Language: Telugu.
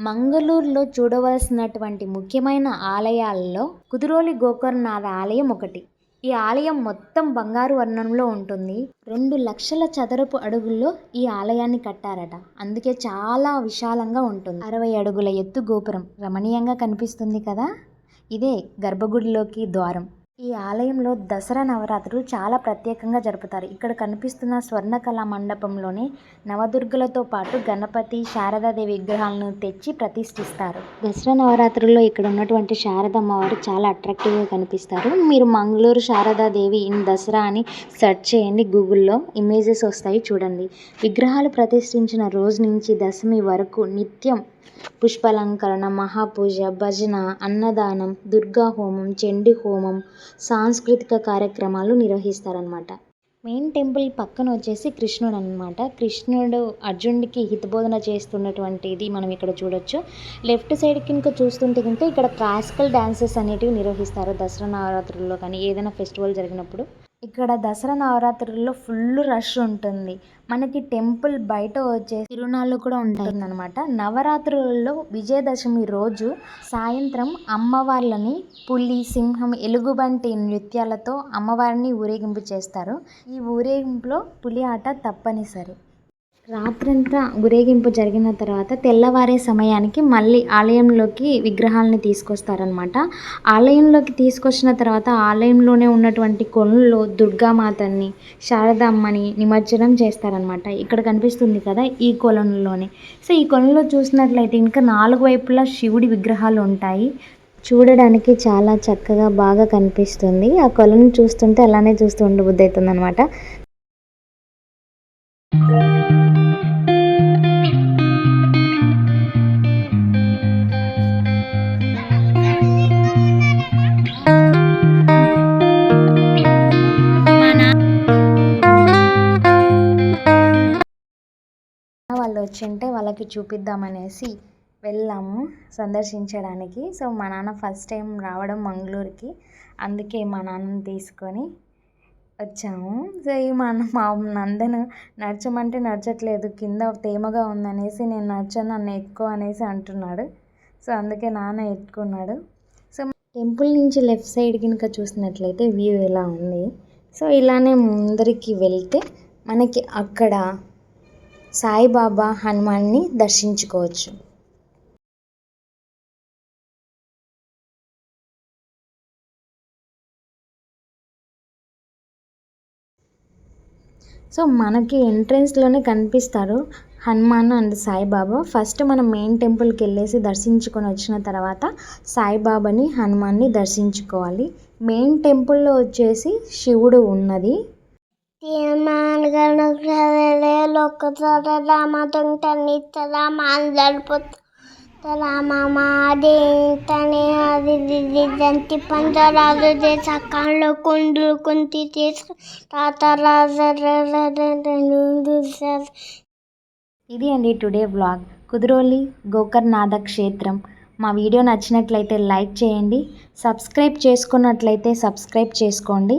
మంగళూరులో చూడవలసినటువంటి ముఖ్యమైన ఆలయాల్లో కుదురోలి గోకర్ణనాథ ఆలయం ఒకటి. ఈ ఆలయం మొత్తం బంగారు వర్ణంలో ఉంటుంది. రెండు లక్షల చదరపు అడుగుల్లో ఈ ఆలయాన్ని కట్టారట. అందుకే చాలా విశాలంగా ఉంటుంది. అరవై అడుగుల ఎత్తు గోపురం రమణీయంగా కనిపిస్తుంది కదా? ఇదే గర్భగుడిలోకి ద్వారం. ఈ ఆలయంలో దసరా నవరాత్రులు చాలా ప్రత్యేకంగా జరుపుతారు. ఇక్కడ కనిపిస్తున్న స్వర్ణకళా మండపంలోనే నవదుర్గలతో పాటు గణపతి శారదాదేవి విగ్రహాలను తెచ్చి ప్రతిష్ఠిస్తారు. దసరా నవరాత్రుల్లో ఇక్కడ ఉన్నటువంటి శారదమ్మవారు చాలా అట్రాక్టివ్గా కనిపిస్తారు. మీరు మంగళూరు శారదాదేవి ఇన్ దసరా అని సెర్చ్ చేయండి గూగుల్లో. ఇమేజెస్ వస్తాయి చూడండి. విగ్రహాలు ప్రతిష్ఠించిన రోజు నుంచి దశమి వరకు నిత్యం పుష్పాలంకరణ మహాపూజ భజన అన్నదానం దుర్గా హోమం చండీ హోమం సాంస్కృతిక కార్యక్రమాలు నిర్వహిస్తారనమాట మెయిన్ టెంపుల్ పక్కన వచ్చేసి కృష్ణుడు అనమాట కృష్ణుడు అర్జునుడికి హితబోధన చేస్తున్నటువంటిది మనం ఇక్కడ చూడొచ్చు. లెఫ్ట్ సైడ్ కింద చూస్తుంటే కనుక ఇక్కడ క్లాసికల్ డ్యాన్సెస్ అనేటివి నిర్వహిస్తారు దసరా నవరాత్రుల్లో కానీ ఏదైనా ఫెస్టివల్ జరిగినప్పుడు. ఇక్కడ దసరా నవరాత్రుల్లో ఫుల్ రష్ ఉంటుంది. మనకి టెంపుల్ బయట వచ్చే తిరునాళ్ళు కూడా ఉంటుందన్నమాట. నవరాత్రులలో విజయదశమి రోజు సాయంత్రం అమ్మవార్లని పులి సింహం ఎలుగుబంటి నృత్యాలతో అమ్మవారిని ఊరేగింపు చేస్తారు. ఈ ఊరేగింపులో పులి ఆట తప్పనిసరి. రాత్రంతా ఊరేగింపు జరిగిన తర్వాత తెల్లవారే సమయానికి మళ్ళీ ఆలయంలోకి విగ్రహాలని తీసుకొస్తారనమాట ఆలయంలోకి తీసుకొచ్చిన తర్వాత ఆలయంలోనే ఉన్నటువంటి కొలుల్లో దుర్గామాతని శారదమ్మని నిమజ్జనం చేస్తారనమాట ఇక్కడ కనిపిస్తుంది కదా ఈ కొలంలోనే సో ఈ కొలంలో చూసినట్లయితే ఇంకా నాలుగు వైపులా శివుడి విగ్రహాలు ఉంటాయి. చూడడానికి చాలా చక్కగా బాగా కనిపిస్తుంది. ఆ కొలను చూస్తుంటే అలానే చూస్తూ ఉండబుద్ధి అవుతుంది అనమాట వాళ్ళు వచ్చింటే వాళ్ళకి చూపిద్దామనేసి వెళ్ళాము సందర్శించడానికి. సో మా నాన్న ఫస్ట్ టైం రావడం మంగళూరుకి. అందుకే మా నాన్నని తీసుకొని వచ్చాము. సో ఈ మా మా నందను నడచమంటే నడచట్లేదు కింద తేమగా ఉందనేసి నేను నడిచాను నన్ను ఎక్కువ అనేసి అంటున్నాడు. సో అందుకే నాన్న ఎత్తుకున్నాడు సో టెంపుల్ నుంచి లెఫ్ట్ సైడ్ కనుక చూసినట్లయితే వ్యూ ఇలా ఉంది. సో ఇలానే ముందరికి వెళ్తే మనకి అక్కడ సాయిబాబా హనుమాన్ని దర్శించుకోవచ్చు. సో మనకి ఎంట్రెన్స్లోనే కనిపిస్తారు హనుమాన్ అండ్ సాయిబాబా. ఫస్ట్ మనం మెయిన్ టెంపుల్కి వెళ్ళేసి దర్శించుకొని వచ్చిన తర్వాత సాయిబాబాని హనుమాన్ని దర్శించుకోవాలి. మెయిన్ టెంపుల్లో వచ్చేసి శివుడు ఉన్నది. ఒక్కసారి రామతుంటని రామదేంటనే అది దంతి పంచరాజు చేసా కాళ్ళు కుండ్లు కుంతి చేసి తాత ఇది అండి టుడే వ్లాగ్. కుదురోలి గోకర్నాథ క్షేత్రం. మా వీడియో నచ్చినట్లయితే లైక్ చేయండి సబ్స్క్రైబ్ చేసుకున్నట్లయితే సబ్స్క్రైబ్ చేసుకోండి.